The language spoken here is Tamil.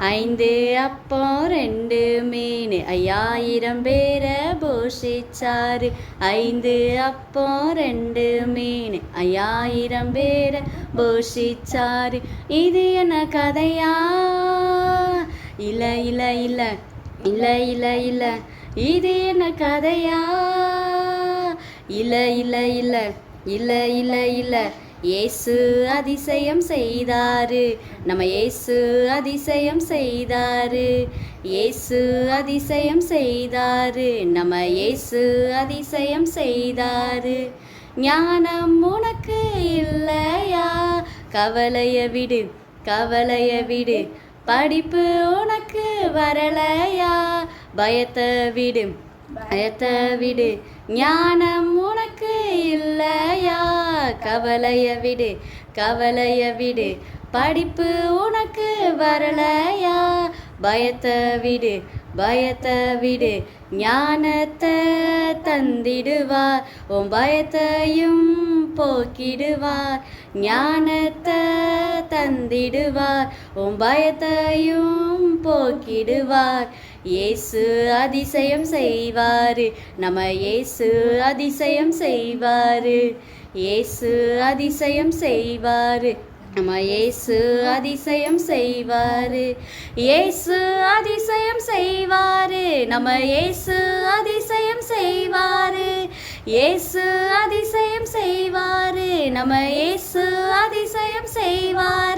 ஐந்து அப்போ ரெண்டு மீன். ஐயாயிரம் பேரை போஷிச்சாரு. ஐந்து அப்போ ரெண்டு மீன். ஐயாயிரம் பேரை போஷிச்சாரு. இது என்ன கதையா? இல்ல இல்ல இல்ல. இல்ல இல்ல இல்ல. இது என்ன கதையா? இல்ல இல்ல இல்ல. இல்ல இல்ல இல்ல. இயேசு அதிசயம் செய்தாரு. நம்ம இயேசு அதிசயம் செய்தாரு. இயேசு அதிசயம் செய்தாரு. நம்ம இயேசு அதிசயம் செய்தாரு. ஞானம் உனக்கு இல்லையா? கவலைய விடு கவலைய விடு. படிப்பு உனக்கு வரலையா? பயத்தை விடு பயத்தை விடு. ஞானம் உனக்கு கவலைய விடு கவலைய விடு. படிப்பு உனக்கு வரலையா? பயத்தை விடு பயத்தை விடு. ஞானத்தை தந்திடுவார் உன் பயத்தையும் போக்கிடுவார். ஞானத்தை தந்திடுவார் உன் பயத்தையும் போக்கிடுவார். இயேசு அதிசயம் செய்வாரு நம்ம இயேசு அதிசயம் செய்வாரு. இயேசு அதிசயம் செய்வாரு. நம்ம இயேசு அதிசயம் செய்வாரு. இயேசு அதிசயம் செய்வாரு. நம்ம இயேசு அதிசயம் செய்வாரு. இயேசு அதிசயம் செய்வாரு. நம்ம இயேசு அதிசயம் செய்வாரு.